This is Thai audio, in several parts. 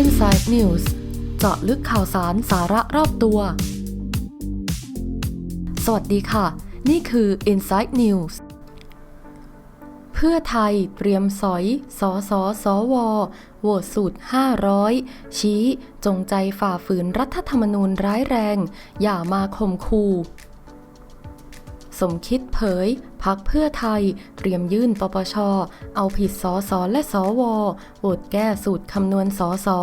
Inside News เจาะลึกข่าวสารสาระรอบตัว สวัสดีค่ะ นี่คือ Inside News เพื่อไทยเตรียมสอย สสสวโหวตสูตร 500 ชี้ จงใจฝ่าฝืนรัฐธรรมนูญร้ายแรง อย่ามาข่มขู่สมคิดเผย พักเพื่อไทย เตรียมยื่นปปช เอาผิดสอสอและสวโหวตแก้สูตรคำนวณสอสอ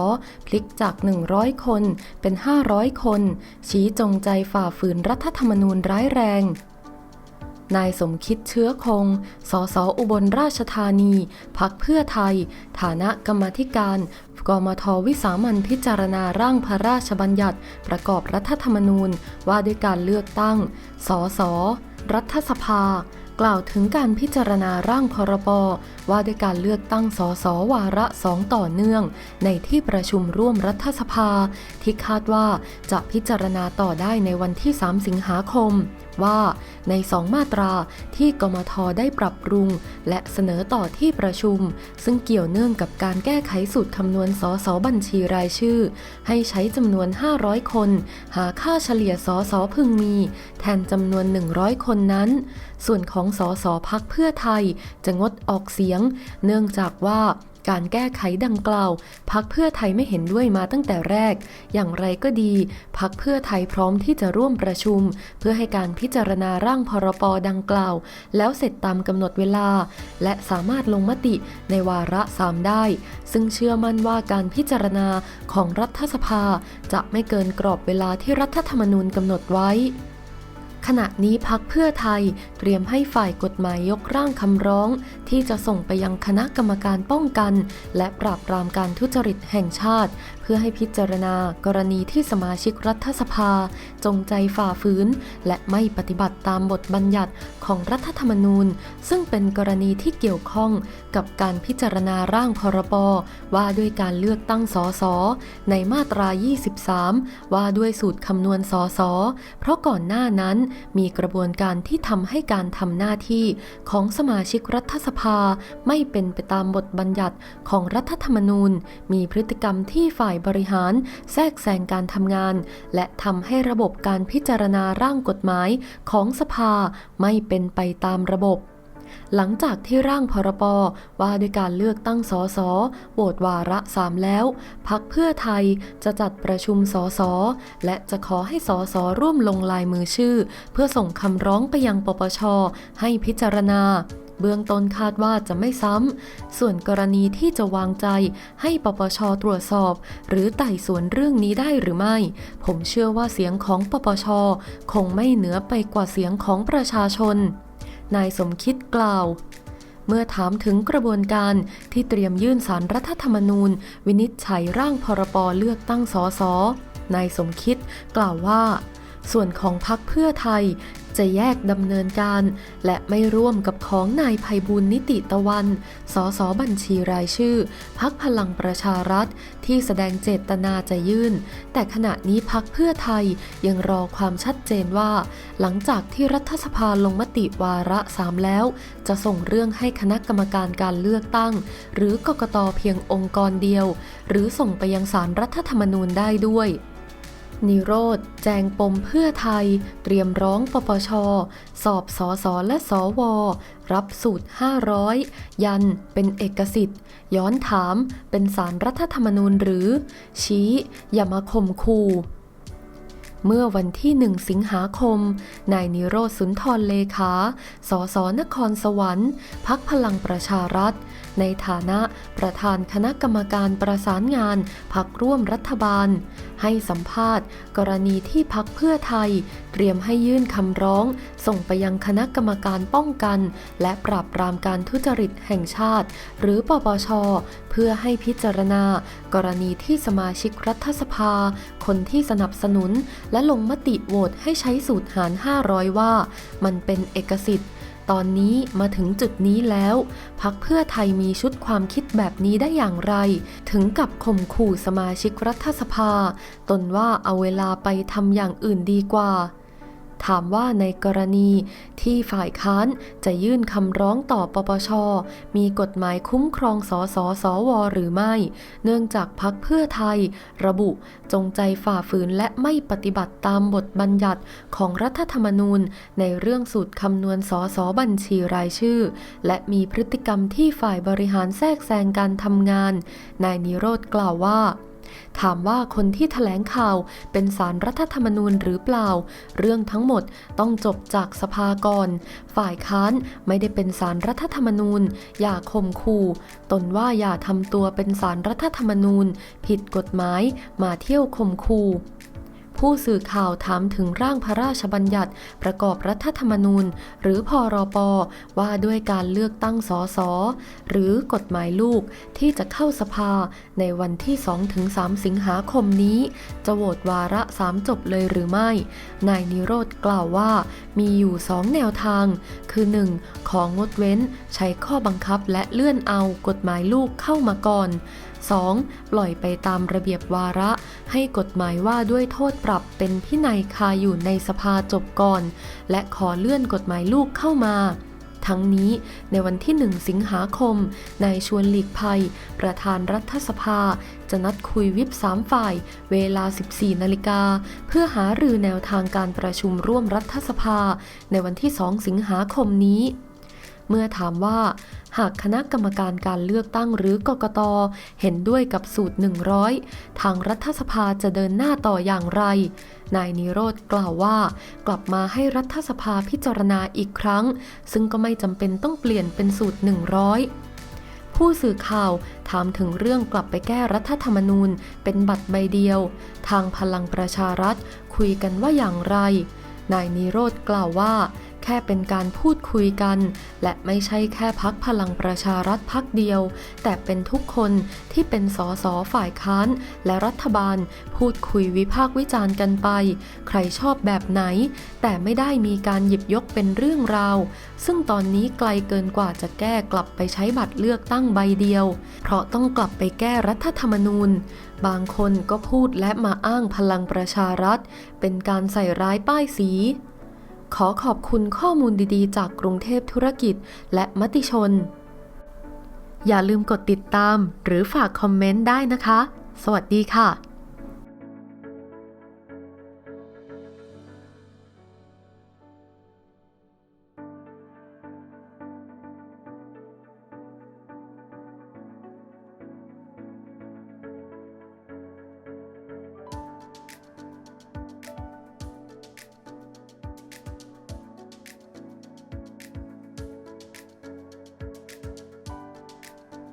พลิกจาก 100 คนเป็น 500 คน ชี้จงใจฝ่าฝืนรัฐธรรมนูญร้ายแรงนายสมคิดเชื้อคง สสอุบลราชธานี พักเพื่อไทย ฐานะกรรมธิการ กมทวิสามันพิจารณาร่างพระราชบัญญัติ ประกอบรัฐธรรมนูญว่าด้วยการเลือกตั้ง สส รัฐสภา กล่าวถึงการพิจารณาร่างพรบว่าด้วยการเลือกตั้งสสวาระสองต่อเนื่อง ในที่ประชุมร่วมรัฐสภา ที่คาดว่าจะพิจารณาต่อได้ในวันที่ 3 สิงหาคม ว่า ในสองมาตราที่กมทได้ปรับปรุง และเสนอต่อที่ประชุม ซึ่งเกี่ยวเนื่องกับการแก้ไขสูตรคำนวณสสบัญชีรายชื่อ ให้ใช้จำนวน 500 คน หาค่าเฉลี่ยสสพึงมี แทนจำนวน 100 คนนั้น ส่วนของสสพักเพื่อไทยจะงดออกเสียง เนื่องจากว่าการแก้ไขดังกล่าว พักเพื่อไทยไม่เห็นด้วยมาตั้งแต่แรก อย่างไรก็ดี พักเพื่อไทยพร้อมที่จะร่วมประชุม เพื่อให้การพิจารณาร่างพรปดังกล่าว แล้วเสร็จตามกำหนดเวลา และสามารถลงมติในวาระสามได้ ซึ่งเชื่อมั่นว่าการพิจารณาของรัฐสภา จะไม่เกินกรอบเวลาที่รัฐธรรมนูญกำหนดไว้ขณะนี้พักเพื่อไทยเตรียมให้ฝ่ายกฎหมายยกร่างคำร้อง ที่จะส่งไปยังคณะกรรมการป้องกัน และปราบปรามการทุจริตแห่งชาติ เพื่อให้พิจารณากรณีที่สมาชิกรัฐสภา จงใจฝ่าฝืน และไม่ปฏิบัติตามบทบัญญัติของรัฐธรรมนูญ ซึ่งเป็นกรณีที่เกี่ยวข้องกับการพิจารณาร่างพรบว่าด้วยการเลือกตั้งสสในมาตรา 23 ว่าด้วยสูตรคำนวณสสเพราะก่อนหน้านั้นมีกระบวนการที่ทำให้การทำหน้าที่ของสมาชิกรัฐสภาภาไม่เป็นไปตามบทบัญญัติของรัฐธรรมนูญ มีพฤติกรรมที่ฝ่ายบริหารแทรกแซงการทำงาน และทำให้ระบบการพิจารณาร่างกฎหมายของสภาไม่เป็นไปตามระบบหลังจากที่ร่างพรบว่าด้วยการเลือกตั้งสสโหวตวาระสามแล้ว พักเพื่อไทยจะจัดประชุมสสและจะขอให้สสร่วมลงลายมือชื่อ เพื่อส่งคำร้องไปยังปปชให้พิจารณา เบื้องต้นคาดว่าจะไม่ซ้ำ ส่วนกรณีที่จะวางใจให้ปปชตรวจสอบ หรือไต่สวนเรื่องนี้ได้หรือไม่ ผมเชื่อว่าเสียงของปปช คงไม่เหนือไปกว่าเสียงของประชาชน นายสมคิดกล่าวเมื่อถามถึงกระบวนการที่เตรียมยื่นสารรัฐธรรมนูญ วินิจฉัยร่างพรบเลือกตั้งสสนายสมคิดกล่าวว่า ส่วนของพักเพื่อไทย จะแยกดำเนินการ และไม่ร่วมกับของนายภัยบุญนิติตะวัน สสบัญชีรายชื่อ พักพลังประชารัฐ ที่แสดงเจตนาจะยื่น แต่ขณะนี้พักเพื่อไทยยังรอความชัดเจนว่า หลังจากที่รัฐสภาลงมติวาระสามแล้ว จะส่งเรื่องให้คณะกรรมการการเลือกตั้ง หรือกกตเพียงองค์กรเดียว หรือส่งไปยังสารรัฐธรรมนูญได้ด้วย นิโรธ แจงปมเพื่อไทย เตรียมร้องปปช สอบสอสอและสอวอรับสูตร 500 ยันเป็นเอกสิทธิ์ ย้อนถามเป็นสารรัฐธรรมนูญหรือ ชี้อย่ามาข่มขู่ เมื่อวันที่1สิงหาคม นายนิโรธสุนทรเลขา สสนครสวรรค์ พักพลังประชารัฐ ในฐานะประธานคณะกรรมการประสานงานพักร่วมรัฐบาล ให้สัมภาษณ์ กรณีที่พักเพื่อไทยเตรียมให้ยื่นคำร้อง ส่งไปยังคณะกรรมการป้องกัน และปราบปรามการทุจริตแห่งชาติ หรือปปช เพื่อให้พิจารณา กรณีที่สมาชิกรัฐสภา คนที่สนับสนุน และลงมติโหวตให้ใช้สูตรหาร 500 ว่า มันเป็นเอกสิทธิ์ตอนนี้มาถึงจุดนี้แล้ว พักเพื่อไทยมีชุดความคิดแบบนี้ได้อย่างไร ถึงกับข่มขู่สมาชิกรัฐสภา ตนว่าเอาเวลาไปทำอย่างอื่นดีกว่า ถามว่าในกรณีที่ฝ่ายค้านจะยื่นคำร้องต่อปปช มีกฎหมายคุ้มครองสสสวหรือไม่ เนื่องจากพักเพื่อไทย ระบุจงใจฝ่าฝืนและไม่ปฏิบัติตามบทบัญญัติของรัฐธรรมนูญ ในเรื่องสูตรคำนวณสสบัญชีรายชื่อ และมีพฤติกรรมที่ฝ่ายบริหารแทรกแซงการทำงาน นายนิโรธกล่าวว่า ถามว่าคนที่แถลงข่าวเป็นสารรัฐธรรมนูญหรือเปล่า เรื่องทั้งหมดต้องจบจากสภาก่อน ฝ่ายค้านไม่ได้เป็นสารรัฐธรรมนูญ อย่าข่มขู่ ตนว่าอย่าทำตัวเป็นสารรัฐธรรมนูญ ผิดกฎหมายมาเที่ยวข่มขู่ ผู้สื่อข่าวถามถึงร่างพระราชบัญญัติ ประกอบรัฐธรรมนูญ หรือพรปว่าด้วยการเลือกตั้งสสหรือกฎหมายลูกที่จะเข้าสภาในวันที่ 2-3 สิงหาคมนี้ จะโหวตวาระสามจบเลยหรือไม่ นายนิโรธกล่าวว่า มีอยู่สองแนวทาง คือ 1. ของงดเว้นใช้ข้อบังคับและเลื่อนเอากฎหมายลูกเข้ามาก่อน 2. ปล่อยไปตามระเบียบวาระ ให้กฎหมายว่าด้วยโทษปรับเป็นพินัยคาอยู่ในสภาจบก่อน และขอเลื่อนกฎหมายลูกเข้ามาทั้งนี้ในวันที่ 1 สิงหาคม นายชวนหลีกภัย ประธานรัฐสภา จะนัดคุยวิปสามฝ่าย เวลา 14 นาฬิกา เพื่อหารือแนวทางการประชุมร่วมรัฐสภา ในวันที่ 2 สิงหาคมนี้ เมื่อถามว่าหากคณะกรรมการการเลือกตั้งหรือกกตเห็นด้วยกับสูตร 100 ทางรัฐสภาจะเดินหน้าต่ออย่างไร นายนิโรธกล่าวว่า กลับมาให้รัฐสภาพิจารณาอีกครั้ง ซึ่งก็ไม่จำเป็นต้องเปลี่ยนเป็นสูตร 100ผู้สื่อข่าวถามถึงเรื่องกลับไปแก้รัฐธรรมนูญ เป็นบัตรใบเดียว ทางพลังประชารัฐคุยกันว่าอย่างไร นายนิโรธกล่าวว่า แค่เป็นการพูดคุยกัน และไม่ใช่แค่พักพลังประชารัฐพักเดียว แต่เป็นทุกคนที่เป็นสสฝ่ายค้านและรัฐบาล พูดคุยวิพากษ์วิจารณ์กันไป ใครชอบแบบไหน แต่ไม่ได้มีการหยิบยกเป็นเรื่องราว ซึ่งตอนนี้ไกลเกินกว่าจะแก้กลับไปใช้บัตรเลือกตั้งใบเดียว เพราะต้องกลับไปแก้รัฐธรรมนูญบางคนก็พูดและมาอ้างพลังประชารัฐ เป็นการใส่ร้ายป้ายสี ขอขอบคุณข้อมูลดีๆ จากกรุงเทพธุรกิจและมติชน อย่าลืมกดติดตามหรือฝากคอมเมนต์ได้นะคะ สวัสดีค่ะ